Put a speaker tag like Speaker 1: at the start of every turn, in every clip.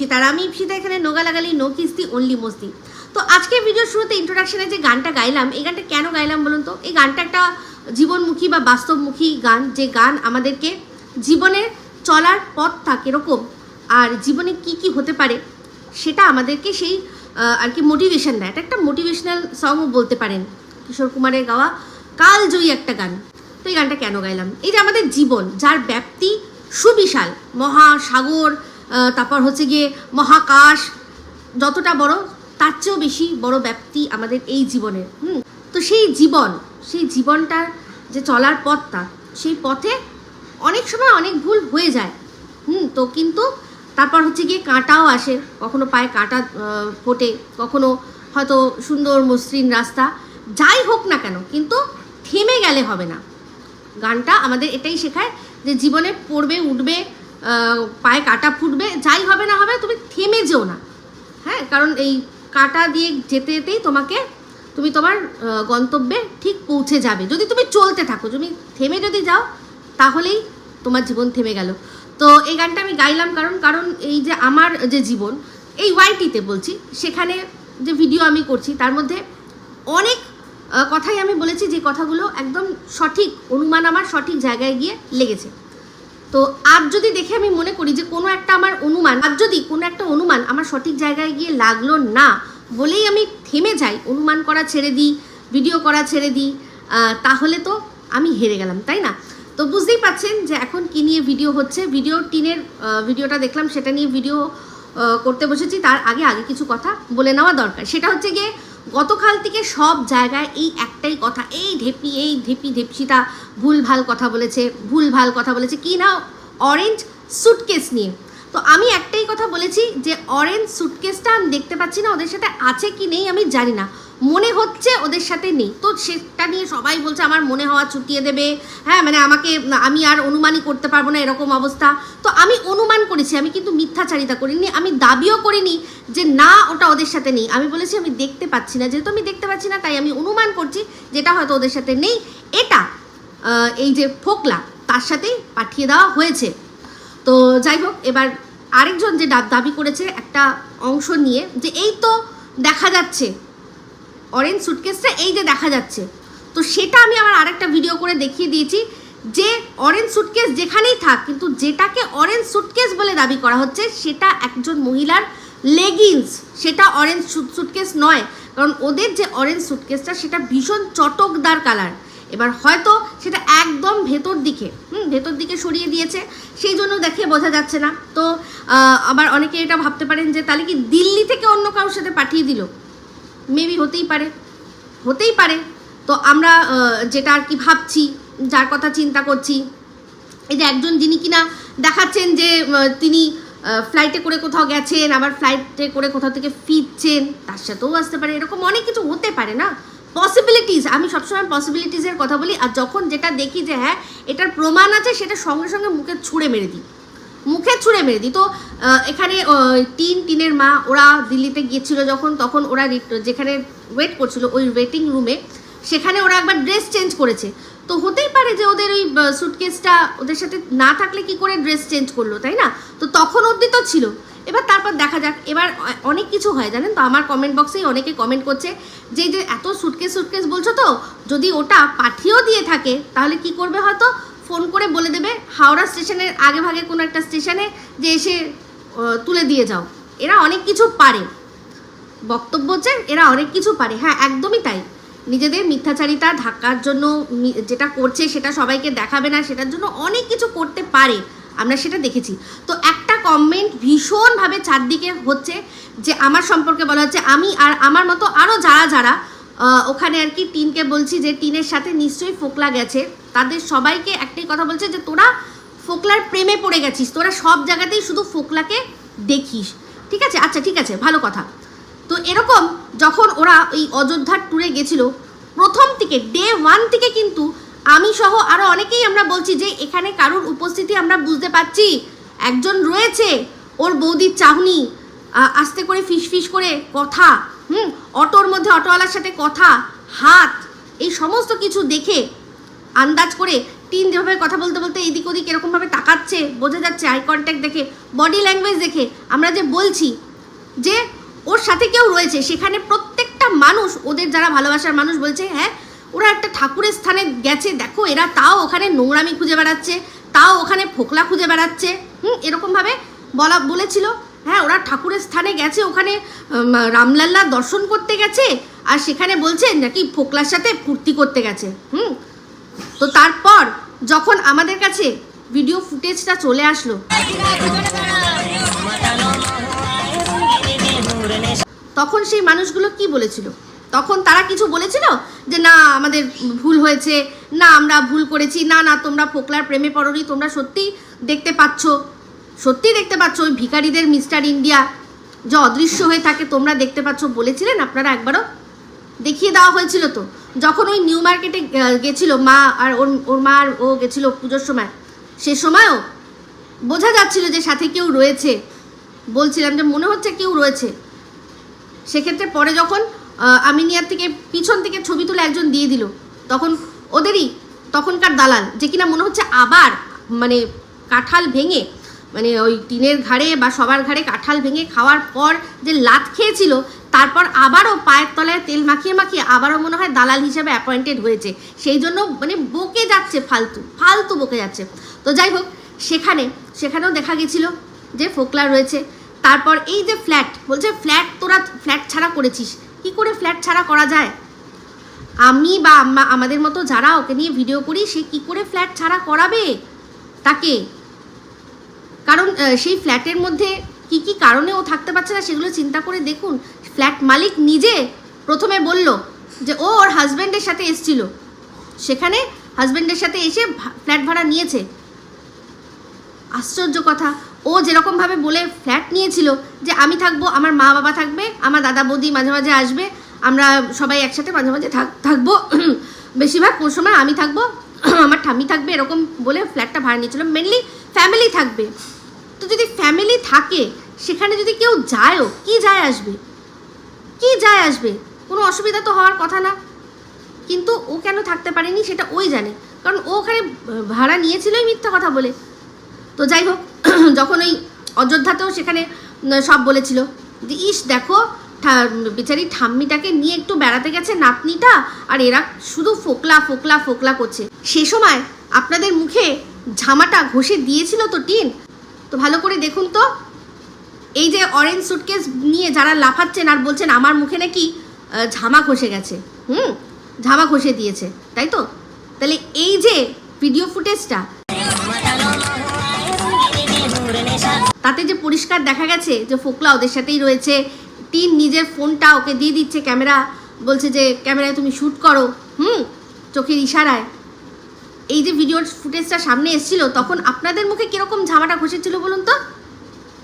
Speaker 1: সীতার আমি ইপসিতা এখানে নোগা লাগালি, নো কিস্তি অনলি মস্তি। তো আজকের ভিডিওর শুরুতে ইন্ট্রোডাকশনে যে গানটা গাইলাম, এই গানটা কেন গাইলাম বলুন তো? এই গানটা একটা জীবনমুখী বা বাস্তবমুখী গান, যে গান আমাদেরকে জীবনে চলার পথ থাকে এরকম, আর জীবনে কি কি হতে পারে সেটা আমাদেরকে সেই আর কি মোটিভেশন দেয়। এটা একটা মোটিভেশনাল সংও বলতে পারেন। কিশোর কুমারের গাওয়া কালজয়ী একটা গান। তো এই গানটা কেন গাইলাম? এই যে আমাদের জীবন, যার ব্যাপ্তি সুবিশাল, মহাসাগর তারপর হচ্ছে গিয়ে মহাকাশ, যতটা বড়, তার চেয়েও বেশি বড় ব্যাপ্তি আমাদের এই জীবনের হুম? তো সেই জীবন, সেই জীবনটার যে চলার পথটা, সেই পথে অনেক সময় অনেক ভুল হয়ে যায়। হুম? তো কিন্তু তারপর হচ্ছে গিয়ে কাঁটাও আসে। কখনো পায়ে কাঁটা ফোটে, কখনো হয়তো সুন্দর মসৃণ রাস্তা। যাই হোক না কেন, কিন্তু থেমে গেলে হবে না। গানটা আমাদের এটাই শেখায় যে জীবনে পড়বে, উঠবে পায়ে কাটা ফুটবে, যাই হবে না হবে তুমি থেমে যেও না। হ্যাঁ কারণ এই কাটা দিয়ে যেতে যেতেই তোমাকে, তুমি তোমার গন্তব্যে ঠিক পৌঁছে যাবে। যদি তুমি চলতে থাকো, তুমি থেমে যদি যাও, তাহলেই তোমার জীবন থেমে গেল। তো এই গানটা আমি গাইলাম কারণ কারণ এই যে আমার যে জীবন, এই ওয়াইটিতে বলছি, সেখানে যে ভিডিও আমি করছি, তার মধ্যে অনেক কথাই আমি বলেছি যে কথাগুলো একদম সঠিক, অনুমান আমার সঠিক জায়গায় গিয়ে লেগেছে। তো আজ যদি দেখে আমি মনে করি যে কোনো একটা আমার অনুমান আর যদি কোনো একটা অনুমান আমার সঠিক জায়গায় গিয়ে লাগল না বলেই আমি থেমে যাই, অনুমান করা ছেড়ে দিই ভিডিও করা ছেড়ে দিই তাহলে তো আমি হেরে গেলাম, তাই না? তো বুঝতেই পাচ্ছেন যে এখন কি নিয়ে ভিডিও হচ্ছে। ভিডিও টিনের ভিডিওটা দেখলাম, সেটা নিয়ে ভিডিও করতে বসেছি। তার আগে আগে কিছু কথা বলে নেওয়া দরকার। সেটা হচ্ছে গিয়ে গতকাল থেকে সব জায়গায় এই একটাই কথা, এই ঢেপি এই ঢেপি ঢেপসিতা ভুল ভালো কথা বলেছে ভুল ভালো কথা বলেছে। কি না অরেঞ্জ সুটকেস নিয়ে। তো আমি একটাই কথা বলেছি যে অরেঞ্জ সুটকেসটা আমি দেখতে পাচ্ছি না, ওদের সাথে আছে কি নেই আমি জানি না। মনে হচ্ছে ওদের সাথে নেই। তো সেটা নিয়ে সবাই বলছে, আমার মনে হওয়া ছুটিয়ে দেবে। হ্যাঁ মানে আমাকে আমি আর অনুমানই করতে পারব না এরকম অবস্থা। তো আমি অনুমান করেছি, আমি কিন্তু মিথ্যাচারিতা করিনি, আমি দাবিও করিনি যে না, ওটা ওদের সাথে নেই। আমি বলেছি, আমি দেখতে পাচ্ছি না। যেহেতু আমি দেখতে পাচ্ছি না, তাই আমি অনুমান করছি যেটা হয়তো ওদের সাথে নেই। এটা এই যে ফোকলা, তার সাথেই পাঠিয়ে দেওয়া হয়েছে। তো যাই হোক, এবার আরেকজন যে দাবি করেছে একটা অংশ নিয়ে, যে এই তো দেখা যাচ্ছে অরেঞ্জ সুটকেসটা এই যে দেখা যাচ্ছে। তো সেটা আমি আমার আরেকটা ভিডিও করে দেখিয়ে দিয়েছি যে অরেঞ্জ সুটকেস যেখানেই থাক, কিন্তু যেটাকে অরেঞ্জ সুটকেস বলে দাবি করা হচ্ছে, সেটা একজন মহিলার লেগিংস সেটা অরেঞ্জ সুটকেস নয়, কারণ ওদের যে অরেঞ্জ সুটকেসটা সেটা ভীষণ চটকদার কালার এবার হয়তো সেটা একদম ভেতর দিকে, হুম, ভেতর দিকে সরিয়ে দিয়েছে, সেই জন্য দেখে বোঝা যাচ্ছে না। তো আবার অনেকে এটা ভাবতে পারেন যে তাহলে কি দিল্লি থেকে অন্য কারোর সাথে পাঠিয়ে দিল? মেবি হতেই পারে। হতেই পারে। তো আমরা যেটা আর কি ভাবছি, যার কথা চিন্তা করছি, এই যে একজন যিনি কিনা দেখাচ্ছেন যে তিনি ফ্লাইটে করে কোথাও গেছেন, আবার ফ্লাইটে করে কোথাও থেকে ফিরছেন, তার সাথেও আসতে পারে। এরকম অনেক কিছু হতে পারে না। পসিবিলিটিস আমি সবসময় পসিবিলিটিসের কথা বলি, আর যখন যেটা দেখি যে হ্যাঁ এটার প্রমাণ আছে, সেটা সঙ্গে সঙ্গে মুখে ছুঁড়ে মেরে দিই। মুখে ছুঁড়ে মেরে দিই তো এখানে টিন টিনের মা ওরা দিল্লিতে গিয়েছিল যখন, তখন ওরা যেখানে ওয়েট করছিল, ওই ওয়েটিং রুমে সেখানে ওরা একবার ড্রেস চেঞ্জ করেছে। তো হতেই পারে যে ওদের ওই সুটকেসটা ওদের সাথে না থাকলে কি করে ড্রেস চেঞ্জ করল, তাই না? তো তখন অবধি তো ছিল। এবার তারপর দেখা যাক, এবার অনেক কিছু হয়, জানেন তো? আমার কমেন্ট বক্সেই অনেকে কমেন্ট করছে যে যে এত সুটকেস সুটকেস বলছো তো? যদি ওটা পাঠিয়েও দিয়ে থাকে, তাহলে কি করবে হয়তো? ফোন করে বলে দেবে, হাওড়া স্টেশনের আগে ভাগে কোনো একটা স্টেশনে যে এসে তুলে দিয়ে যাও। এরা অনেক কিছু পারে। বক্তব্য হচ্ছে এরা অনেক কিছু পারে। হ্যাঁ একদমই তাই। নিজেদের মিথ্যাচারিতা ঢাকার জন্য যেটা করছে সেটা সবাইকে দেখাবে না, সেটার জন্য অনেক কিছু করতে পারে। আমরা সেটা দেখেছি। তো একটা কমেন্ট ভীষণভাবে চারদিকে হচ্ছে যে, আমার সম্পর্কে বলা হচ্ছে, আমি আর আমার মতো আরও যারা যারা ওখানে আর কি টিনকে বলছি যে টিনের সাথে নিশ্চয়ই ফোকলা গেছে। তাদের সবাইকে একটাই কথা বলছে যে তোরা ফোকলার প্রেমে পড়ে গেছিস। তোরা সব জায়গাতেই শুধু ফোকলাকে দেখিস। ঠিক আছে? আচ্ছা ঠিক আছে, ভালো কথা। তো এরকম যখন ওরা এই অযোধ্যার ট্যুরে গেছিল, প্রথম থেকে ডে ওয়ান থেকে কিন্তু আমি সহ আরও অনেকেই আমরা বলছি যে এখানে কারোর উপস্থিতি আমরা বুঝতে পারছি। একজন রয়েছে, ওর বৌদির চাহনি আস্তে করে ফিস ফিস করে কথা। হুম, অটোর মধ্যে অটোওয়ালার সাথে কথা, হাত, এই সমস্ত কিছু দেখে, আন্দাজ করে টিন যেভাবে কথা বলতে বলতে এদিক ওদিক এরকমভাবে তাকাচ্ছে, বোঝা যাচ্ছে আই কন্ট্যাক্ট দেখে বডি ল্যাঙ্গুয়েজ দেখে আমরা যে বলছি যে ওর সাথে কেউ রয়েছে, সেখানে প্রত্যেকটা মানুষ, ওদের যারা ভালোবাসার মানুষ বলছে হ্যাঁ ওরা একটা ঠাকুরের স্থানে গেছে, দেখো এরা তাও ওখানে নোংরামি খুঁজে বেড়াচ্ছে, তাও ওখানে ফোকলা খুঁজে বেড়াচ্ছে। হুম এরকমভাবে বলা, বলেছিল। হ্যাঁ ওরা ঠাকুরের স্থানে গেছে, ওখানে রামলাল্লা দর্শন করতে গেছে, আর সেখানে বলছে নাকি ফোকলার সাথে ফুর্তি করতে গেছে, হুম? তো তারপর যখন আমাদের কাছে ভিডিও ফুটেজটা চলে আসলো, তখন সেই মানুষগুলো কি বলেছিল? তখন তারা কিছু বলেছিল যে, না, আমাদের ভুল হয়েছে, না, আমরা ভুল করেছি, না না, তোমরা পোকলার প্রেমে পড়নি, তোমরা সত্যি দেখতে পাচ্ছ। সত্যি দেখতে পাচ্ছ ওই ভিখারিদের মিস্টার ইন্ডিয়া যে অদৃশ্য হয়ে থাকে, তোমরা দেখতে পাচ্ছ। বলেছিলেন আপনারা একবারও? দেখিয়ে দেওয়া হয়েছিল তো। যখন ওই নিউ মার্কেটে গেছিল মা আর ওর ওর মা আর ও গেছিল পুজোর সময়, সে সময়ও বোঝা যাচ্ছিল যে সাথে কেউ রয়েছে। বলছিলাম যে মনে হচ্ছে কেউ রয়েছে। সেক্ষেত্রে পরে যখন আমিনিয়ার থেকে পিছন থেকে ছবি তুলে একজন দিয়ে দিল, তখন ওদেরই তখনকার দালাল, যে কিনা মনে হচ্ছে আবার মানে কাঁঠাল ভেঙে মানে ওই টিনের ঘাড়ে বা সবার ঘাড়ে কাঁঠাল ভেঙে খাওয়ার পর যে লাত খেয়েছিল, তারপর আবারও পায়ের তলায় তেল মাখিয়ে মাখিয়ে আবারও মনে হয় দালাল হিসাবে অ্যাপয়েন্টেড হয়েছে। সেই জন্য মানে বকে যাচ্ছে ফালতু ফালতু বকে যাচ্ছে। তো যাই হোক, সেখানে, সেখানেও দেখা গেছিল যে ফোকলা রয়েছে। তারপর এই যে ফ্ল্যাট বলছে ফ্ল্যাট তোরা ফ্ল্যাট ছাড়া করেছিস। কি করে ফ্ল্যাট ছাড়া করা যায়? আমি বা আমাদের মতো যারা ওকে নিয়ে ভিডিও করি, সে কি করে ফ্ল্যাট ছাড়া করাবে? তাকে কারণ সেই ফ্ল্যাটের মধ্যে কি কি কারণে ও থাকতে পারছে না সেগুলো চিন্তা করে দেখুন, ফ্ল্যাট মালিক নিজে প্রথমে বলল যে ও ওর হাজব্যান্ডের সাথে এসছিল। সেখানে হাজব্যান্ডের সাথে এসে ফ্ল্যাট ভাড়া নিয়েছে। আশ্চর্য কথা। ও যেরকমভাবে বলে ফ্ল্যাট নিয়েছিল যে আমি থাকব, আমার মা বাবা থাকবে, আমার দাদা বৌদি মাঝে মাঝে আসবে, আমরা সবাই একসাথে মাঝে মাঝে থাক, থাকব। বেশিরভাগ কোন সময় আমি থাকব, আমার ঠাম্মি থাকবে, এরকম বলে ফ্ল্যাটটা ভাড়া নিয়েছিল। মেনলি ফ্যামিলি থাকবে। তো যদি ফ্যামিলি থাকে, সেখানে যদি কেউ যায়ও, কি যায় আসবে? কি যায় আসবে? কোনো অসুবিধা তো হওয়ার কথা না। কিন্তু ও কেন থাকতে পারেনি সেটা ওই জানে। কারণ ও ওখানে ভাড়া নিয়েছিলই মিথ্যা কথা বলে। তো যাই হোক, যখন ওই অযোধ্যাতেও সেখানে সব বলেছিল যে, ইস, দেখো বেচারি ঠাম্মিটাকে নিয়ে একটু বেড়াতে গেছে নাতনিটা, আর এরা শুধু ফোকলা ফোকলা ফোকলা করছে। সে সময় আপনাদের মুখে ঝামাটা ঘষে দিয়েছিল তো টিন? তো ভালো করে দেখুন তো। এই যে অরেঞ্জ সুটকেস নিয়ে যারা লাফাচ্ছেন আর বলছেন আমার মুখে নাকি ঝামা খসে গেছে, হুম? ঝামা ঘষে দিয়েছে, তাই তো? তাহলে এই যে ভিডিও ফুটেজটা তাতে যে পরিষ্কার দেখা গেছে যে ফোকলা ওদের সাথেই রয়েছে। টিন নিজের ফোনটা ওকে দিয়ে দিচ্ছে, ক্যামেরা বলছে যে, ক্যামেরায় তুমি শ্যুট করো। হুম? চোখের ইশারায়। এই যে ভিডিওর ফুটেজটা সামনে এসেছিল, তখন আপনাদের মুখে কীরকম ঝামাটা ঘষেছিল বলুন তো?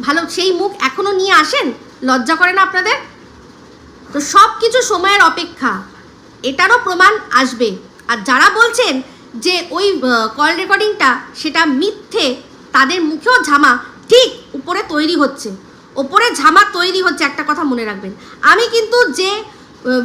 Speaker 1: ভালো, সেই মুখ এখনও নিয়ে আসেন? লজ্জা করে না আপনাদের? তো সব কিছু সময়ের অপেক্ষা। এটারও প্রমাণ আসবে। আর যারা বলছেন যে ওই কল রেকর্ডিংটা সেটা মিথ্যে, তাদের মুখেও ঝামা ঠিক উপরে তৈরি হচ্ছে। ওপরে ঝামা তৈরি হচ্ছে, একটা কথা মনে রাখবেন। আমি কিন্তু যে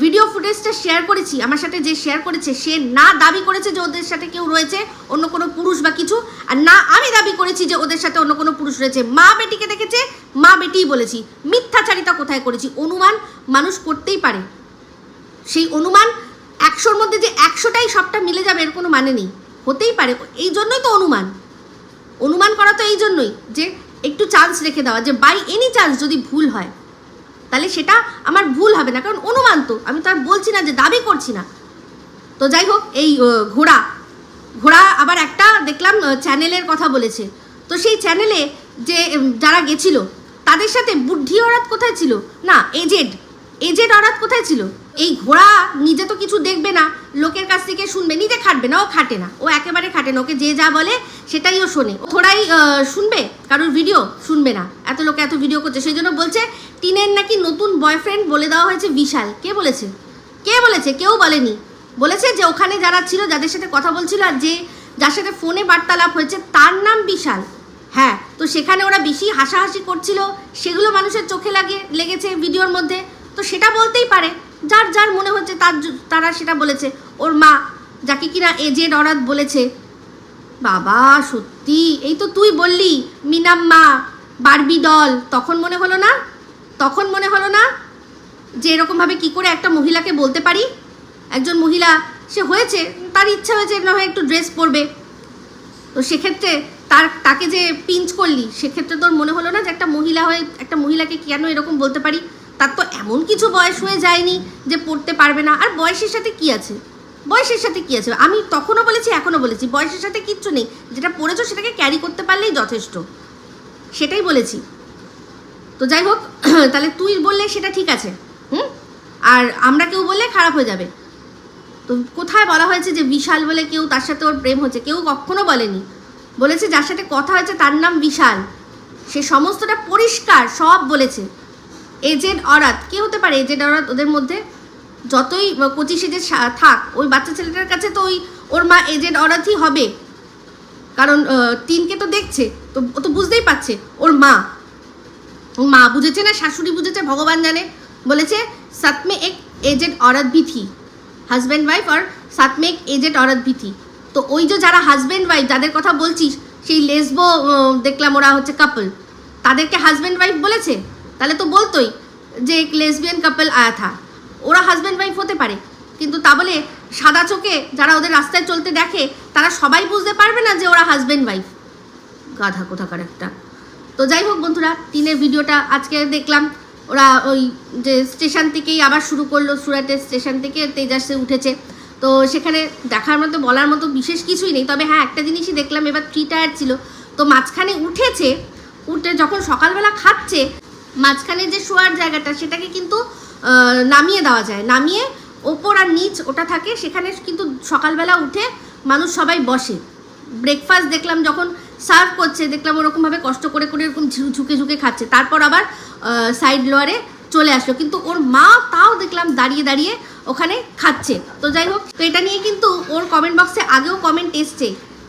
Speaker 1: ভিডিও ফুটেজটা শেয়ার করেছি, আমার সাথে যে শেয়ার করেছে, সে না দাবি করেছে যে ওদের সাথে কেউ রয়েছে, অন্য কোনো পুরুষ বা কিছু, আর না আমি দাবি করেছি যে ওদের সাথে অন্য কোনো পুরুষ রয়েছে। মা বেটিকে দেখেছে, মা বেটিই বলেছি, মিথ্যাচারিতা কোথায় করেছি? অনুমান মানুষ করতেই পারে। সেই অনুমান একশোর মধ্যে যে একশোটাই সবটা মিলে যাবে, এর কোনো মানে নেই। হতেই পারে, এই জন্যই তো অনুমান। অনুমান করা তো এই জন্যই যে একটু চান্স রেখে দেওয়া, যে বাই এনি চান্স যদি ভুল হয় তাহলে সেটা আমার ভুল হবে না, কারণ অনুমান তো, আমি তো আর বলছি না যে দাবি করছি না। তো যাই হোক, এই ঘোড়া ঘোড়া আবার একটা দেখলাম চ্যানেলের কথা বলেছে। তো সেই চ্যানেলে যে যারা গেছিল, তাদের সাথে বুদ্ধি অরাত কোথায় ছিল? না, এজেড। এজেড অরাত কোথায় ছিল? এই ঘোড়া নিজে তো কিছু দেখবে না, লোকের কাছ থেকে শুনবে, নিজে খাটবে না, ও খাটে না, ও একেবারে খাটে না, ওকে যে যা বলে সেটাই ও শোনে। থোড়াই শুনবে? কারোর ভিডিও? শুনবে না। এত লোকে এত ভিডিও করছে, সেই জন্য বলছে, টিনের নাকি নতুন বয়ফ্রেন্ড বলে দেওয়া হয়েছে বিশাল। কে বলেছে? কে বলেছে? কেউ বলেনি। বলেছে যে ওখানে যারা ছিল, যাদের সাথে কথা বলছিল আর যে, যার সাথে ফোনে বার্তালাপ হয়েছে, তার নাম বিশাল। হ্যাঁ তো সেখানে ওরা বেশি হাসাহাসি করছিল, সেগুলো মানুষের চোখে লাগে, লেগেছে ভিডিওর মধ্যে। তো সেটা বলতেই পারে। যার যার মনে হচ্ছে তার তারা সেটা বলেছে। ওর মা, যাকে কিনা এজেড অরাত বলেছে, বাবা, সত্যি? এই তো তুই বললি মিনাম্মা বারবি দল। তখন মনে হলো না? তখন মনে হলো না যে এরকমভাবে কি করে একটা মহিলাকে বলতে পারি? একজন মহিলা, সে হয়েছে, তার ইচ্ছা হয়েছে না হয় একটু ড্রেস পরবে। তো সেক্ষেত্রে তার, তাকে যে পিঞ্চ করলি, সেক্ষেত্রে তোর মনে হলো না যে একটা মহিলা হয়ে, একটা মহিলাকে কেন এরকম বলতে পারি? তার তো এমন কিছু বয়স হয়ে যায়নি যে পড়তে পারবে না। আর বয়সের সাথে কি আছে? বয়সের সাথে কি আছে? আমি তখনও বলেছি, এখনও বলেছি, বয়সের সাথে কিচ্ছু নেই। যেটা পড়েছো সেটাকে ক্যারি করতে পারলেই যথেষ্ট। সেটাই বলেছি। তো যাই হোক, তাহলে তুই বললে সেটা ঠিক আছে। হুম? আর আমরা কেউ বললে খারাপ হয়ে যাবে। তো কোথায় বলা হয়েছে যে বিশাল বলে কেউ তার সাথে ওর প্রেম হচ্ছে? কেউ কখনো বলেনি। বলেছে, যার সাথে কথা হয়েছে তার নাম বিশাল। সে সমস্তটা পরিষ্কার, সব বলেছে। এজেড অরাত, কে হতে পারে? এজেড অরাত ওদের মধ্যে যতই পঁচিশে যে থাক, ওই বাচ্চা ছেলেটার কাছে তো ওই, ওর মা এজেড অরাতই হবে। কারণ টিনকে তো দেখছে, তো ও তো বুঝতেই পারছে, ওর মা। মা বুঝেছে না, শাশুড়ি বুঝেছে, ভগবান জানে। বলেছে, সাতমে এক এজেড অরাত বিথি হাজব্যান্ড ওয়াইফ আর সাতমে এক এজেড অরাত বিথি। তো ওই যে যারা হাজব্যান্ড ওয়াইফ যাদের কথা বলছিস, সেই লেসবো দেখলাম ওরা হচ্ছে কাপল তাদেরকে হাজব্যান্ড ওয়াইফ বলেছে? তাহলে তো বলতোই যে এক লেসবিয়ান কাপল আয়া থা। ওরা হাজব্যান্ড ওয়াইফ হতে পারে, কিন্তু তা বলে সাদা চোখে যারা ওদের রাস্তায় চলতে দেখে, তারা সবাই বুঝতে পারবে না যে ওরা হাজব্যান্ড ওয়াইফ গাধা কোথাকার একটা। তো যাই হোক বন্ধুরা টিনের ভিডিওটা আজকে দেখলাম। ওরা ওই যে স্টেশন থেকেই আবার শুরু করল, সুরাটের স্টেশন থেকে তেজাসে উঠেছে। তো সেখানে দেখার মতো, বলার মতো বিশেষ কিছুই নেই। তবে হ্যাঁ একটা জিনিসই দেখলাম, এবার থ্রি টায়ার ছিল। তো মাঝখানে উঠেছে, উঠে যখন সকালবেলা খাচ্ছে মাঝখানে যে শোয়ার জায়গাটা, সেটাকে কিন্তু নামিয়ে দেওয়া যায়। নামিয়ে ওপর আর নিচ ওটা থাকে, সেখানে কিন্তু সকালবেলা উঠে মানুষ সবাই বসে। ব্রেকফাস্ট দেখলাম যখন সার্ভ করছে, দেখলাম ওরকমভাবে কষ্ট করে করে এরকম ঝুঁকে ঝুঁকে খাচ্ছে। তারপর আবার সাইড লোয়ারে চলে আসলো। কিন্তু ওর মা তাও দেখলাম দাঁড়িয়ে দাঁড়িয়ে ওখানে খাচ্ছে। তো যাই হোক, তো এটা নিয়ে কিন্তু ওর কমেন্ট বক্সে আগেও কমেন্ট এসছে।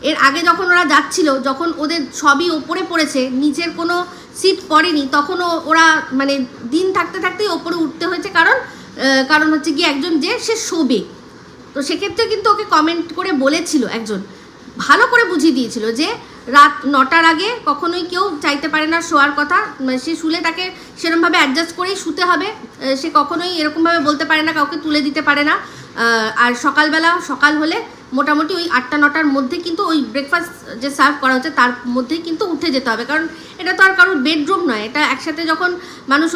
Speaker 1: এর আগে যখন ওরা যাচ্ছিল, যখন ওদের সবই ওপরে পড়েছে, নিচের কোনো সিট পড়েনি, তখনও ওরা মানে দিন থাকতে থাকতেই ওপরে উঠতে হয়েছে, কারণ কারণ হচ্ছে কি একজন যে সে শোবে। তো সেক্ষেত্রে কিন্তু ওকে কমেন্ট করে বলেছিল একজন, ভালো করে বুঝিয়ে দিয়েছিল যে রাত নটার আগে কখনোই কেউ চাইতে পারে না শোয়ার কথা মানে সে শুলে তাকে সেরকমভাবে অ্যাডজাস্ট করেই শুতে হবে সে কখনোই এরকমভাবে বলতে পারে না, কাউকে তুলে দিতে পারে না আর সকালবেলা, সকাল হলে মোটামুটি ওই আটটা, নটার মধ্যে কিন্তু ওই ব্রেকফাস্ট যে সার্ভ করা হচ্ছে, তার মধ্যেই কিন্তু উঠে যেতে হবে। কারণ এটা তো আর কারোর বেডরুম নয়, এটা একসাথে যখন মানুষ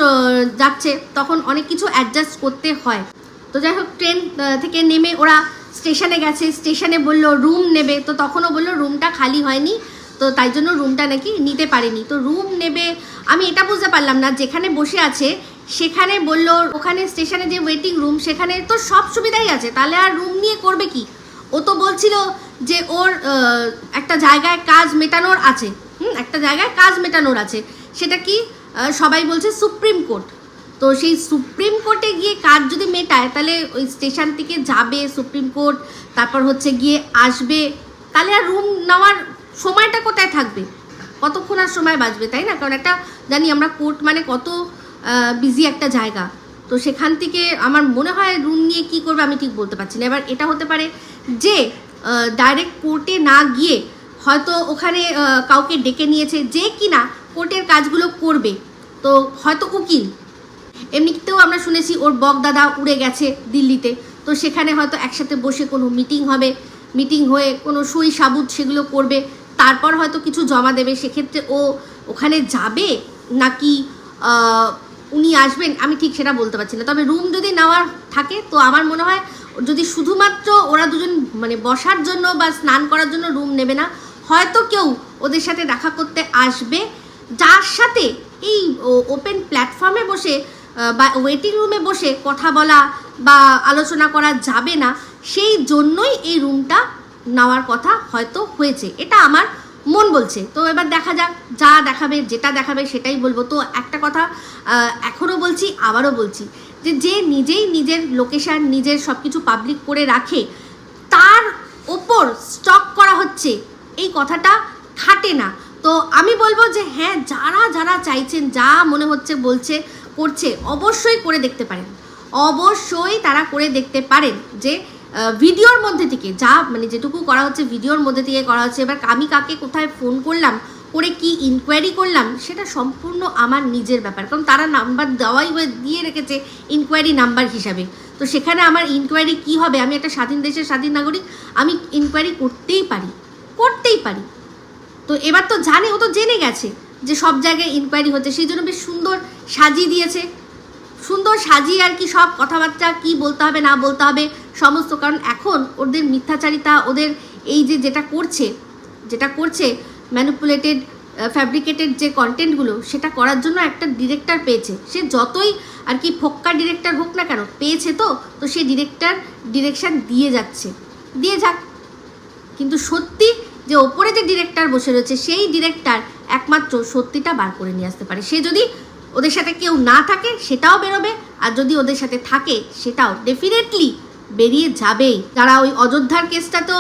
Speaker 1: যাচ্ছে, তখন অনেক কিছু অ্যাডজাস্ট করতে হয়। তো যাই হোক ট্রেন থেকে নেমে ওরা স্টেশনে গেছে স্টেশনে বলল রুম নেবে, তো তখনও বলল রুমটা খালি হয়নি, তো তাই জন্য রুমটা নাকি নিতে পারেনি। তো রুম নেবে, আমি এটা বুঝতে পারলাম না, যেখানে বসে আছে, সেখানে বলল, ওখানে স্টেশনে যে ওয়েটিং রুম সেখানে তো সব সুবিধাই আছে, তাহলে আর রুম নিয়ে করবে কি? ও তো বলছিল যে ওর একটা জায়গায় কাজ মেটানোর আছে। হুম, একটা জায়গায় কাজ মেটানোর আছে। সেটা কি সবাই বলছে সুপ্রিম কোর্ট। তো সেই সুপ্রিম কোর্টে গিয়ে কাজ যদি মেটায়, তাহলে ওই স্টেশন থেকে যাবে সুপ্রিম কোর্ট, তারপর হচ্ছে গিয়ে আসবে। তাহলে আর রুম নেওয়ার সময়টা কোথায় থাকবে? কতক্ষণ আর সময় বাঁচবে, তাই না? কারণ একটা, জানি আমরা কোর্ট মানে কত বিজি একটা জায়গা। তো সেখান থেকে আমার মনে হয় রুম নিয়ে কি করবে আমি ঠিক বলতে পারছি না। এবার এটা হতে পারে যে ডাইরেক্ট কোর্টে না গিয়ে হয়তো ওখানে কাউকে ডেকে নিয়েছে যে কিনা কোর্টের কাজগুলো করবে। তো হয়তো উকিল। এমনিতেও আমরা শুনেছি ওর বকদাদা উড়ে গেছে দিল্লিতে। তো সেখানে হয়তো একসাথে বসে কোনো মিটিং হবে। মিটিং হয়ে কোনো সই সাবুত সেগুলো করবে। তারপর হয়তো কিছু জমা দেবে। সেক্ষেত্রে ও ওখানে যাবে নাকি উনি আসবেন, আমি ঠিক সেটা বলতে পারছি না। তবে রুম যদি নেওয়ার থাকে, তো আমার মনে হয় যদি শুধুমাত্র ওরা দুজন মানে বসার জন্য বা স্নান করার জন্য রুম নেবে না, হয়তো কেউ ওদের সাথে দেখা করতে আসবে। যার সাথে এই ওপেন প্ল্যাটফর্মে বসে বা ওয়েটিং রুমে বসে কথা বলা বা আলোচনা করা যাবে না, সেই জন্যই এই রুমটা নেওয়ার কথা হয়তো হয়েছে। এটা আমার মন বলছে। তো এবার দেখা যাক, যা দেখাবে, যেটা দেখাবে সেটাই বলব। তো একটা কথা এখনও বলছি, আবারও বলছি যে যে নিজেই নিজের লোকেশান নিজের সব কিছু পাবলিক করে রাখে, তার ওপর স্টক করা হচ্ছে, এই কথাটা খাটে না। তো আমি বলব যে হ্যাঁ যারা যারা চাইছেন, যা মনে হচ্ছে, বলছে, করছে, অবশ্যই করে দেখতে পারেন। অবশ্যই তারা করে দেখতে পারেন যে ভিডিওর মধ্যে থেকে, যা মানে যেটুকু করা হচ্ছে ভিডিওর মধ্যে থেকে করা হচ্ছে, এবার আমি কাকে কোথায় ফোন করলাম, করে কি ইনকোয়ারি করলাম, সেটা সম্পূর্ণ আমার নিজের ব্যাপার, কারণ তারা নাম্বার দেওয়াই হয়ে- দিয়ে রেখেছে ইনকোয়ারি নাম্বার হিসাবে। তো সেখানে আমার ইনকোয়ারি কি হবে? আমি একটা স্বাধীন দেশের স্বাধীন নাগরিক, আমি ইনকোয়ারি করতেই পারি করতেই পারি। তো এবার তো জানে, ও তো জেনে গেছে যে সব জায়গায় ইনকোয়ারি হচ্ছে, সেই জন্য বেশ সুন্দর সাজিয়ে দিয়েছে। সুন্দর সাজিয়ে আর কি সব কথাবার্তা কি বলতে হবে, না বলতে হবে সমস্ত, কারণ এখন ওদের মিথ্যাচারিতা, ওদের এই যে যেটা করছে যেটা করছে ম্যানিপুলেটেড ফ্যাব্রিকেটেড যে কন্টেন্টগুলো সেটা করার জন্য একটা ডিরেক্টর পেয়েছে। সে যতই আর কি ফোক্কা ডিরেক্টর হোক না কেন, পেয়েছে তো তো সে ডিরেক্টর ডিরেকশন দিয়ে যাচ্ছে। দিয়ে যাক। কিন্তু সত্যি যে ওপরে যে ডিরেক্টর বসে রয়েছে, সেই ডিরেক্টর একমাত্র সত্যিটা বার করে নিয়ে আসতে পারে। সে যদি ওদের সাথে কেউ না থাকে, সেটাও বেরোবে, আর যদি ওদের সাথে থাকে, সেটাও। ডেফিনেটলি বেরিয়ে যাবেই। যারা ওই অযোধ্যার কেসটা তো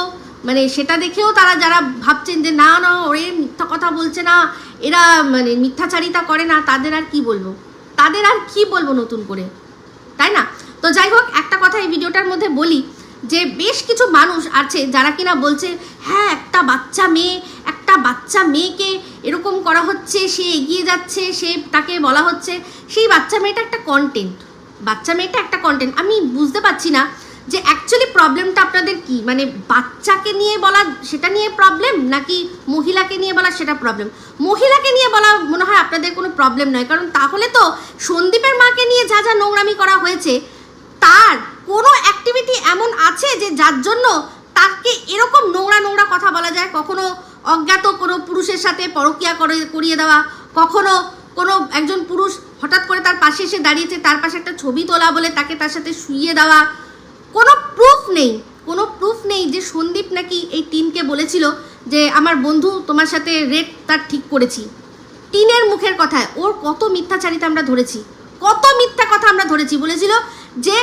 Speaker 1: মানে সেটা দেখেও তারা যারা ভাবছেন যে, না না, ওরে মিথ্যা কথা বলছে না, এরা মানে মিথ্যাচারিতা করে না, তাদের আর কি বলব? তাদের আর কি বলব নতুন করে? তাই না? তো যাই হোক, একটা কথা এই ভিডিওটার মধ্যে বলি যে, বেশ কিছু মানুষ আছে যারা কিনা বলছে হ্যাঁ একটা বাচ্চা মেয়ে, একটা বাচ্চা মেয়েকে এরকম করা হচ্ছে, সে এগিয়ে যাচ্ছে, সে তাকে বলা হচ্ছে। সেই বাচ্চা মেয়েটা একটা কন্টেন্ট বাচ্চা মেয়েটা একটা কন্টেন্ট আমি বুঝতে পারছি না যে অ্যাকচুয়ালি প্রবলেমটা আপনাদের কি? মানে বাচ্চাকে নিয়ে বলা, সেটা নিয়ে প্রবলেম নাকি মহিলাকে নিয়ে বলা সেটা প্রবলেম মহিলাকে নিয়ে বলা মনে হয় আপনাদের কোনো প্রবলেম নয়। কারণ তাহলে তো সন্দীপের মাকে নিয়ে যা যা নোংরামি করা হয়েছে, তার কোনো অ্যাক্টিভিটি এমন আছে যে যার জন্য তাকে এরকম নোংরা নোংরা কথা বলা যায়? কখনো অজ্ঞাত কোনো পুরুষের সাথে পরকিয়া করে, করিয়ে দেওয়া, কখনো কোনো একজন পুরুষ হঠাৎ করে তার পাশে এসে দাঁড়িয়েছে, তার পাশে একটা ছবি তোলা বলে তাকে তার সাথে শুইয়ে দেওয়া কোনো প্রুফ নেই, কোনো প্রুফ নেই যে সন্দীপ নাকি এই টিনকে বলেছিল যে আমার বন্ধু তোমার সাথে রেট তার ঠিক করেছি। টিনের মুখের কথায় ওর কত মিথ্যাচারিতা আমরা ধরেছি, কত মিথ্যা কথা আমরা ধরেছি। বলেছিল যে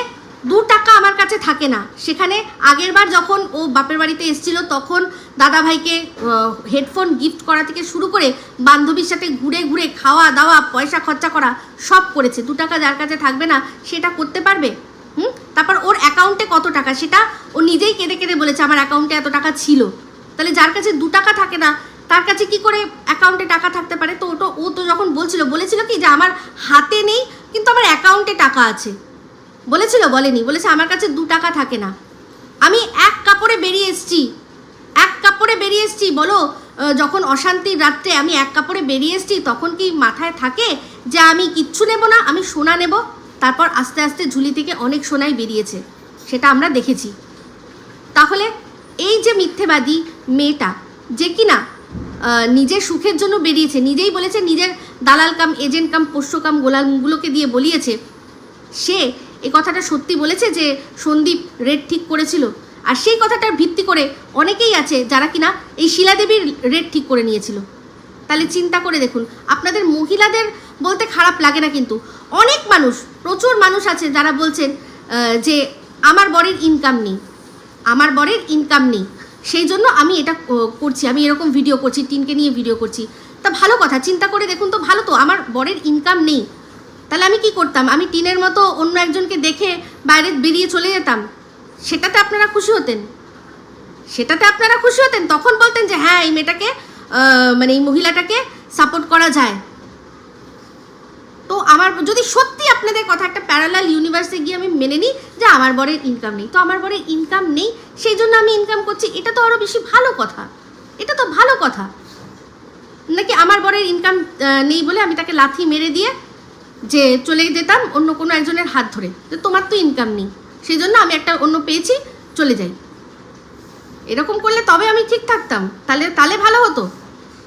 Speaker 1: দু টাকা আমার কাছে থাকে না। সেখানে আগের বার যখন ও বাপের বাড়িতে এসেছিল, তখন দাদা ভাইকে হেডফোন গিফট করা থেকে শুরু করে বান্ধবীর সাথে ঘুরে ঘুরে খাওয়া দাওয়া, পয়সা খরচা করা সব করেছে। দু টাকা যার কাছে থাকবে না, সেটা করতে পারবে? হুম? তারপর অ্যাকাউন্টে কত টাকা, সেটা ও নিজেই কেঁদে কেঁদে বলেছে, আমার অ্যাকাউন্টে এত টাকা ছিল। তাহলে যার কাছে দু টাকা থাকে না, তার কাছে কি করে অ্যাকাউন্টে টাকা থাকতে পারে? তো ওটা, ও তো যখন বলছিল, বলেছিল কি যে, আমার হাতে নেই, কিন্তু আমার অ্যাকাউন্টে টাকা আছে। বলেছিল, বলেনি, বলেছে, আমার কাছে দু টাকা থাকে না। আমি এক কাপড়ে বেরিয়ে এসেছি, এক কাপড়ে বেরিয়ে এসেছি, বলো যখন অশান্তির রাত্রে আমি এক কাপড়ে বেরিয়ে এসেছি, তখন কি মাথায় থাকে যে, আমি কিচ্ছু নেব না, আমি সোনা নেব? তারপর আস্তে আস্তে ঝুলি থেকে অনেক সোনাই বেরিয়েছে। সেটা আমরা দেখেছি। তাহলে এই যে মিথ্যেবাদী মেয়েটা, যে কিনা নিজের সুখের জন্য বেরিয়েছে, নিজেই বলেছে নিজের দালাল কাম, এজেন্ট কাম, পোষ্য কাম, গোলামগুলোকে দিয়ে বলিয়েছে, সে এই কথাটা সত্যি বলেছে যে সন্দীপ রেট ঠিক করেছিল? আর সেই কথাটার ভিত্তি করে অনেকেই আছে যারা কিনা এই শিলাদেবীর রেট ঠিক করে নিয়েছিল। তাহলে চিন্তা করে দেখুন, আপনাদের মহিলাদের বলতে খারাপ লাগে না কিন্তু। অনেক মানুষ, প্রচুর মানুষ আছে যারা বলছেন যে আমার বরের ইনকাম নেই। আমার বরের ইনকাম নেই। সেই জন্য আমি এটা করছি। আমি এরকম ভিডিও করছি, টিনকে নিয়ে ভিডিও করছি। তা ভালো কথা, চিন্তা করে দেখুন তো ভালো তো, আমার বরের ইনকাম নেই। তাহলে আমি কি করতাম? আমি টিনের মতো অন্য একজনকে দেখে বাইরে বেরিয়ে চলে যেতাম। সেটাতে আপনারা খুশি হতেন? সেটাতে আপনারা খুশি হতেন? তখন বলতেন যে হ্যাঁ এই মেয়েটাকে মানে এই মহিলাটাকে সাপোর্ট করা যায়। তো আমার যদি সত্যি আপনাদের কথা একটা প্যারালাল ইউনিভার্সে গিয়ে আমি মেনে নিই যে আমার বরের ইনকাম নেই, তো আমার বরের ইনকাম নেই, সেই জন্য আমি ইনকাম করছি, এটা তো আরও বেশি ভালো কথা, এটা তো ভালো কথা। নাকি আমার বরের ইনকাম নেই বলে আমি তাকে লাথি মেরে দিয়ে যে চলে যেতাম অন্য কোনো একজনের হাত ধরে, যে তোমার তো ইনকাম নেই, সেই জন্য আমি একটা অন্য পেয়েছি, চলে যাই। এরকম করলে তবে আমি ঠিক থাকতাম, তাহলে তাহলে ভালো হতো।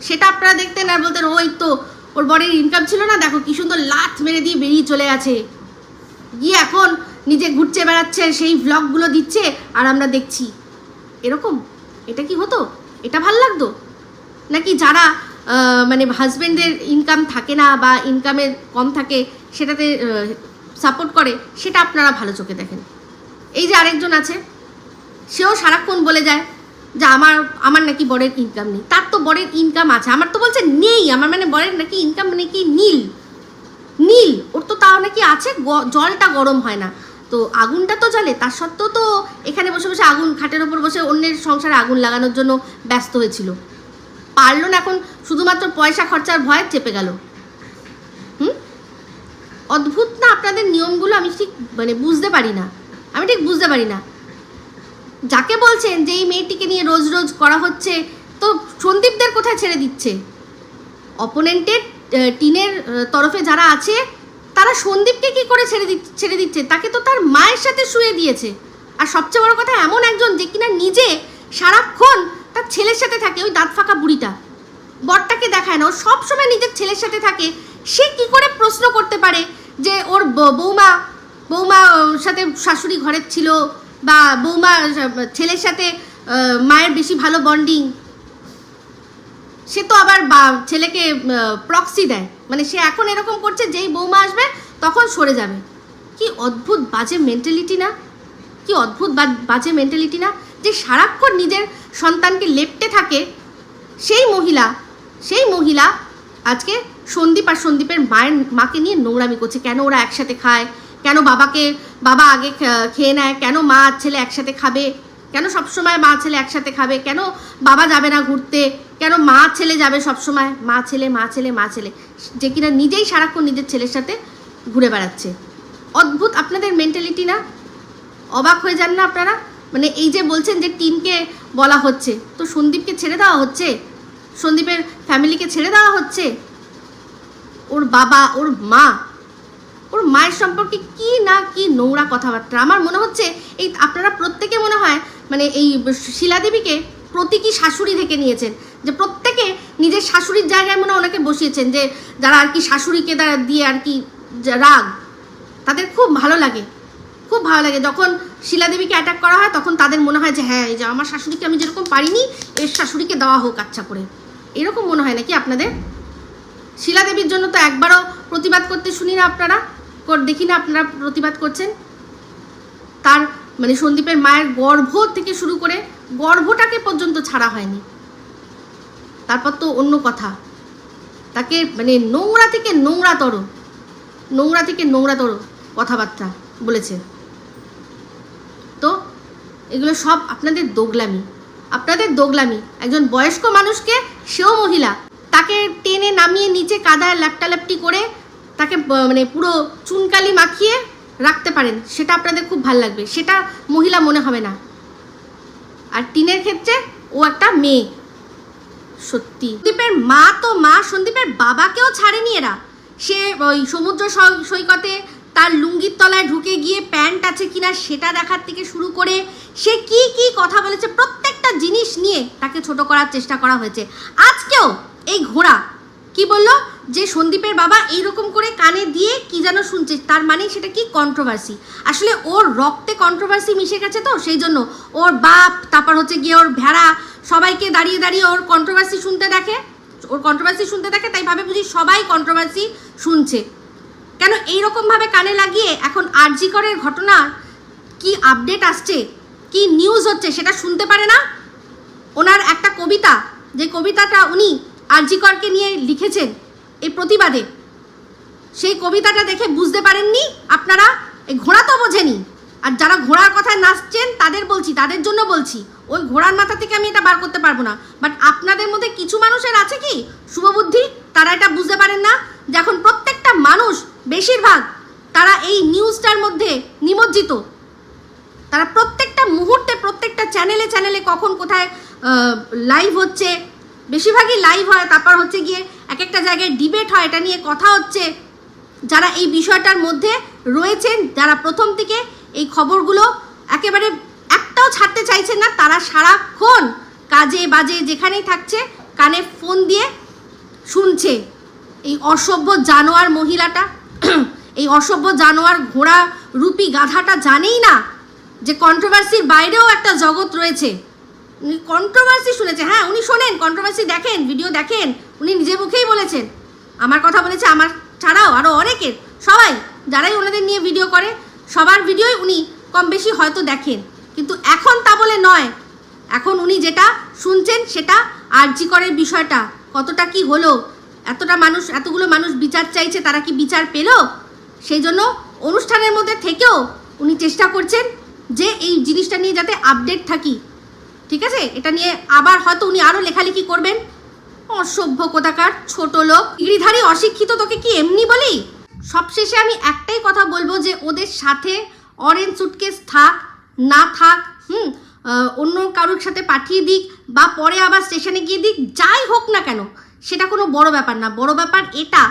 Speaker 1: সেটা আপনারা দেখতেন আর বলতেন, ওই তো ওর বরের ইনকাম ছিল না, দেখো কি সুন্দর লাথ মেরে দিয়ে বেরিয়ে চলে আছে গিয়ে এখন নিজে ঘুরছে বেড়াচ্ছে, সেই ভ্লগগুলো দিচ্ছে, আর আমরা দেখছি। এরকম? এটা কি হতো? এটা ভালো লাগতো? নাকি যারা মানে হাজব্যান্ডের ইনকাম থাকে না বা ইনকামের কম থাকে, সেটাতে সাপোর্ট করে, সেটা আপনারা ভালো চোখে দেখেন। এই যে আরেকজন আছে, সেও সারাক্ষণ বলে যায় যে আমার আমার নাকি বরের ইনকাম নেই। তার তো বরের ইনকাম আছে। আমার তো বলছে নেই। আমার মানে বরের নাকি ইনকাম নাকি নীল। নীল। ওর তো তাও নাকি আছে। জলটা গরম হয় না। তো আগুনটা তো জ্বলে। তার সত্ত্বেও তো এখানে বসে বসে আগুন, খাটের ওপর বসে অন্যের সংসারে আগুন লাগানোর জন্য ব্যস্ত হয়েছিল। পারল না এখন শুধুমাত্র পয়সা খরচার ভয় চেপে গেল। হুম? অদ্ভুত না আপনাদের নিয়মগুলো আমি ঠিক মানে বুঝতে পারি না। আমি ঠিক বুঝতে পারি না। যাকে বলছেন যে এই মেয়েটিকে নিয়ে রোজ রোজ করা হচ্ছে, তো সন্দীপদের কোথায় ছেড়ে দিচ্ছে? অপোনেন্টের টিনের তরফে যারা আছে, তারা সন্দীপকে কি করে ছেড়ে ছেড়ে দিচ্ছে? তাকে তো তার মায়ের সাথে শুয়ে দিয়েছে। আর সবচেয়ে বড় কথা, এমন একজন যে কিনা নিজে সারাক্ষণ তার ছেলের সাথে থাকে, ওই দাঁত ফাঁকা বুড়িটা। বরটাকে দেখায় না, ও সবসময় নিজের ছেলের সাথে থাকে। সে কি করে প্রশ্ন করতে পারে যে ওর বৌমা বৌমা সাথে শাশুড়ি ঘরের ছিল বা বৌমা, ছেলের সাথে মায়ের বেশি ভালো বন্ডিং সে তো আবার বা, ছেলেকে প্রক্সি দেয়। মানে সে এখন এরকম করছে, যেই বৌমা আসবে, তখন সরে যাবে। কি অদ্ভুত বাজে মেন্টালিটি না? কি অদ্ভুত বাজে মেন্টালিটি না? যে সারাক্ষণ নিজের সন্তানকে লেপটে থাকে, সেই মহিলা সেই মহিলা আজকে সন্দীপ আর সন্দীপের মায়ের, মাকে নিয়ে নোংরামি করছে। কেন ওরা একসাথে খায়? কেন বাবাকে, বাবা আগে খেয়ে নেয়, কেন মা আর ছেলে একসাথে খাবে? কেন সবসময় মা ছেলে একসাথে খাবে? কেন বাবা যাবে না ঘুরতে? কেন মা ছেলে যাবে সবসময়? মা, ছেলে মা ছেলে মা, ছেলে। যে কিনা নিজেই সারাক্ষণ নিজের ছেলের সাথে ঘুরে বেড়াচ্ছে। অদ্ভুত আপনাদের মেন্টালিটি না? অবাক হয়ে যান না আপনারা? মানে এই যে বলছেন যে টিমকে বলা হচ্ছে, তো সন্দীপকে ছেড়ে দেওয়া হচ্ছে? সন্দীপের ফ্যামিলিকে ছেড়ে দেওয়া হচ্ছে? ওর বাবা, ওর মা ওর মায়ের সম্পর্কে কি না কি নোংরা কথাবার্তা। আমার মনে হচ্ছে এই আপনারা প্রত্যেকে মনে হয় মানে এই শিলাদেবীকে প্রতীকী শাশুড়ি থেকে নিয়েছেন। যে প্রত্যেকে নিজের শাশুড়ির জায়গায় মনে ওনাকে বসিয়েছেন যে যারা আর কি শাশুড়িকে দিয়ে আর কি রাগ, তাদের খুব ভালো লাগে। খুব ভালো লাগে। যখন শিলাদেবীকে অ্যাটাক করা হয়, তখন তাদের মনে হয় যে হ্যাঁ এই যে আমার শাশুড়িকে আমি যেরকম পারিনি, এর শাশুড়িকে দেওয়া হোক আচ্ছা করে। এরকম মনে হয় নাকি আপনাদের? শিলাদেবীর জন্য তো একবারও প্রতিবাদ করতে শুনি না আপনারা। দেখি না আপনারা প্রতিবাদ করছেন? তার মানে সন্দীপের মায়ের গর্ভ থেকে শুরু করে গর্ভটাকে পর্যন্ত ছাড়া হয়নি। তারপর তো অন্য কথা। তাকে মানে নোংরা থেকে নোংরাতর, নোংরা থেকে নোংরাতর কথাবার্তা বলেছে। তো এগুলো সব আপনাদের দোগলামি। আপনাদের দোগলামি। একজন বয়স্ক মানুষকে, সেও মহিলা, তাকে টেনে নামিয়ে নিচে কাদায় ল্যাপটাল্যাপটি করে তাকে মানে পুরো চুনকালি মাখিয়ে রাখতে পারেন। সেটা আপনাদের খুব ভালো লাগবে। সেটা মহিলা মনে হবে না। আর টিনের ক্ষেত্রে ও একটা মেয়ে। সত্যি। সন্দীপের মা তো মা, সন্দীপের বাবাকেও ছাড়েনি এরা। সে ওই সমুদ্র সৈকতে তার লুঙ্গির তলায় ঢুকে গিয়ে প্যান্ট আছে কিনা সেটা দেখার থেকে শুরু করে সে কি কি কথা বলেছে, প্রত্যেকটা জিনিস নিয়ে তাকে ছোট করার চেষ্টা করা হয়েছে। আজকেও এই ঘোড়া, কি বলল? যে সন্দীপের বাবা এইরকম করে কানে দিয়ে কি যেন শুনছে, তার মানে সেটা কি কন্ট্রোভার্সি আসলে ওর রক্তে কন্ট্রোভার্সি মিশে গেছে তো, সেই জন্য ওর বাপ, তারপর হচ্ছে গিয়ে ওর ভেড়া, সবাইকে দাঁড়িয়ে দাঁড়িয়ে ওর কন্ট্রোভার্সি শুনতে দেখে, ওর কন্ট্রোভার্সি শুনতে দেখে, তাই ভাবে বুঝি সবাই কন্ট্রোভার্সি শুনছে। কেন এইরকমভাবে কানে লাগিয়ে এখন আরজি করের ঘটনা কি আপডেট আসছে, কি নিউজ হচ্ছে সেটা শুনতে পারে না? ওনার একটা কবিতা, যে কবিতাটা উনি আরজিকরকে নিয়ে লিখেছেন। এই প্রতিবাদে। সেই কবিতাটা দেখে বুঝতে পারেননি আপনারা? এই ঘোড়া তো বোঝেনি। আর যারা ঘোড়ার কথায় নাচছেন, তাদের বলছি, তাদের জন্য বলছি, ওই ঘোড়ার মাথা থেকে আমি এটা বার করতে পারব না। বাট আপনাদের মধ্যে কিছু মানুষের আছে কি? শুভবুদ্ধি, তারা এটা বুঝতে পারেন না যে এখন প্রত্যেকটা মানুষ, বেশিরভাগ, তারা এই নিউজটার মধ্যে নিমজ্জিত। তারা প্রত্যেকটা মুহূর্তে, প্রত্যেকটা চ্যানেলে চ্যানেলে কখন কোথায় লাইভ হচ্ছে বেশিরভাগই লাইভ হয়, তারপর হচ্ছে গিয়ে এক একটা জায়গায় ডিবেট হয়, এটা নিয়ে কথা হচ্ছে। যারা এই বিষয়টার মধ্যে রয়েছেন, যারা প্রথম থেকে এই খবরগুলো একেবারে একটাও ছাড়তে চাইছেন না, তারা সারাক্ষণ কাজে বাজে যেখানেই থাকছে, কানে ফোন দিয়ে শুনছে। এই অসভ্য জানোয়ার মহিলাটা, এই অসভ্য জানোয়ার ঘোড়া রূপী গাধাটা জানেই না যে কন্ট্রোভার্সির বাইরেও একটা জগৎ রয়েছে। কন্ট্রোভার্সি শুনেছে হ্যাঁ উনি শোনেন কন্ট্রোভার্সি দেখেন ভিডিও দেখেন। উনি নিজের মুখেই বলেছেন। আমার কথা বলেছে আমার, ছাড়াও আরও অনেকের। সবাই, যারাই ওনাদের নিয়ে ভিডিও করে, সবার ভিডিওই উনি কম বেশি হয়তো দেখেন। কিন্তু এখন তা বলে নয়। এখন উনি যেটা শুনছেন সেটা আর্জি করের বিষয়টা, কতটা কি হলো, এতটা মানুষ, এতগুলো মানুষ বিচার চাইছে, তারা কি বিচার পেল? সেই জন্য অনুষ্ঠানের মধ্যে থেকেও উনি চেষ্টা করছেন যে এই জিনিসটা নিয়ে যাতে আপডেট থাকি। ঠিক আছে? এটা নিয়ে আবার হয়তো উনি আরও লেখালেখি করবেন। অসভ্য কোথাকার, ছোট লোক। ডিগ্রিধারী অশিক্ষিত তোকে কি এমনি বলি? সবশেষে আমি একটাই কথা বলব যে ওদের সাথে অরেঞ্জ সুটকেস থাক, না থাক, হুম অন্য কারোর সাথে পাঠিয়ে দিক বা পরে আবার স্টেশনে গিয়ে দিক, যাই হোক না কেন, সেটা কোনো বড় ব্যাপার না। বড় ব্যাপার এটা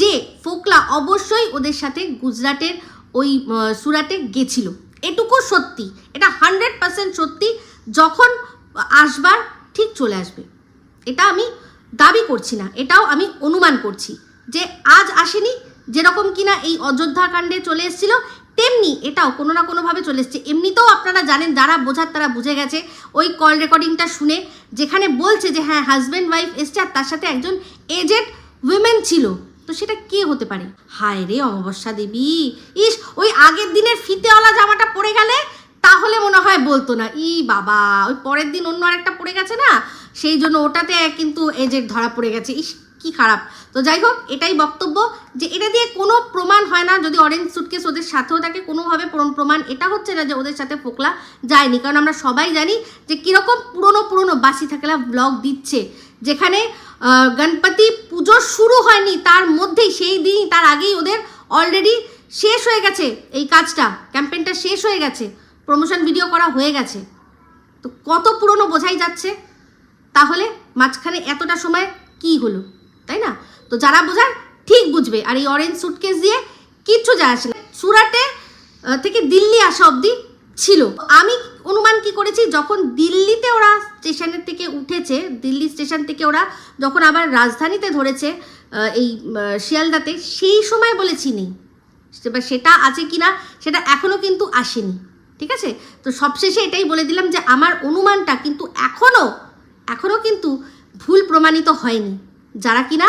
Speaker 1: যে ফোকলা অবশ্যই ওদের সাথে গুজরাটের ওই সুরাটে গেছিল। এটুকু সত্যি। এটা হান্ড্রেড পার্সেন্ট সত্যি। যখন আসবার ঠিক চলে আসবে। এটা আমি দাবি করছি না, এটাও আমি অনুমান করছি যে আজ আসেনি, যেরকম কিনা এই অযোধ্যা কাণ্ডে চলে এসেছিল, তেমনি এটাও কোনো না কোনোভাবে চলে এসছে। এমনিতেও আপনারা জানেন, যারা বোঝার তারা বুঝে গেছে। ওই কল রেকর্ডিংটা শুনে, যেখানে বলছে যে হ্যাঁ হাজব্যান্ড ওয়াইফ এসছে আর তার সাথে একজন এজেড উইমেন ছিল। তো সেটা কে হতে পারে? হায় রে অমাবস্যা দেবী! ইস, ওই আগের দিনের ফিতেওয়ালা জামাটা পরে গেলে তাহলে মনে হয় বলতো না, ই বাবা, ওই পরের দিন অন্য আরেকটা পড়ে গেছে না? সেই জন্য ওটাতে কিন্তু এজের ধরা পড়ে গেছে, ইস, কি খারাপ। তো যাই হোক, এটাই বক্তব্য যে এটা দিয়ে কোনো প্রমাণ হয় না, যদি অরেঞ্জ সুটকেস ওদের সাথেও থাকে, কোনোভাবে প্রম- প্রমাণ এটা হচ্ছে না যে ওদের সাথে ফোকলা যায়নি। কারণ আমরা সবাই জানি যে কীরকম পুরনো পুরনো বাসি থাকলা ব্লগ দিচ্ছে, যেখানে গণপতি পুজো শুরু হয়নি, তার মধ্যেই, সেই দিনই, তার আগেই ওদের অলরেডি শেষ হয়ে গেছে এই কাজটা ক্যাম্পেইনটা শেষ হয়ে গেছে। প্রমোশন ভিডিও করা হয়ে গেছে। তো কত পুরনো বোঝাই যাচ্ছে? তাহলে মাঝখানে এতটা সময় কি হলো? তাই না? তো যারা বোঝার ঠিক বুঝবে। আর এই অরেঞ্জ সুটকেস দিয়ে কিচ্ছু যায় আসে না। সুরাটে থেকে দিল্লি আসা অবধি ছিল। আমি অনুমান কি করেছি? যখন দিল্লিতে ওরা স্টেশনের থেকে উঠেছে, দিল্লি স্টেশন থেকে ওরা যখন আবার রাজধানীতে ধরেছে এই শিয়ালদাতে, সেই সময় বলেছি নেই সেটা আছে কিনা, সেটা এখনও কিন্তু আসেনি। ঠিক আছে? তো সবশেষে এটাই বলে দিলাম যে আমার অনুমানটা কিন্তু এখনও এখনও কিন্তু ভুল প্রমাণিত হয়নি। যারা কিনা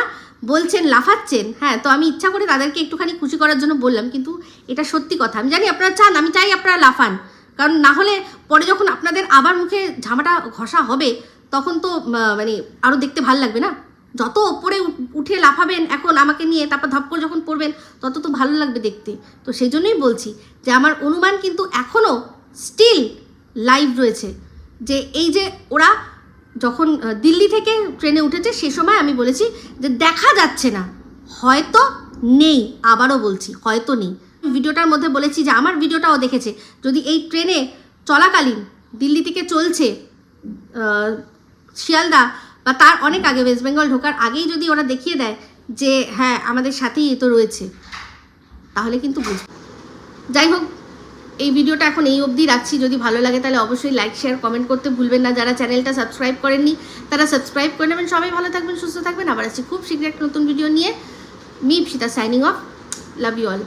Speaker 1: বলছেন, লাফাচ্ছেন হ্যাঁ তো আমি ইচ্ছা করে তাদেরকে একটুখানি খুশি করার জন্য বললাম, কিন্তু এটা সত্যি কথা। আমি জানি আপনারা চান, আমি চাই আপনারা লাফান। কারণ না হলে পরে যখন আপনাদের আবার মুখে ঝামাটা ঘষা হবে, তখন তো মানে আরও দেখতে ভালো লাগবে না? যত ওপরে উঠে লাফাবেন, এখন আমাকে নিয়ে তারপর ধপ করে যখন পড়বেন, তত তো ভালো লাগবে দেখতে। তো সেই জন্যই বলছি যে আমার অনুমান কিন্তু এখনও স্টিল লাইভ রয়েছে। যে এই যে ওরা যখন দিল্লি থেকে ট্রেনে উঠেছে, সে সময় আমি বলেছি যে দেখা যাচ্ছে না। হয়তো নেই, আবারও বলছি, হয়তো নেই। ভিডিওটার মধ্যে বলেছি যে আমার ভিডিওটাও দেখেছে, যদি এই ট্রেনে চলাকালীন দিল্লি থেকে চলছে শিয়ালদা বা তার অনেক আগে ওয়েস্ট বেঙ্গল ঢোকার আগেই যদি ওরা দেখিয়ে দেয় যে হ্যাঁ আমাদের সাথেই এ তো রয়েছে, তাহলে কিন্তু বুঝবে যাই হোক, এই ভিডিওটা এখন এই অবধি রাখছি। যদি ভালো লাগে তাহলে অবশ্যই লাইক শেয়ার কমেন্ট করতে ভুলবেন না। যারা চ্যানেলটা সাবস্ক্রাইব করেননি, তারা সাবস্ক্রাইব করে নেবেন। সবাই ভালো থাকবেন, সুস্থ থাকবেন। আবার আসছি খুব শীঘ্র একটা নতুন ভিডিও নিয়ে। Me, Sita signing off love you all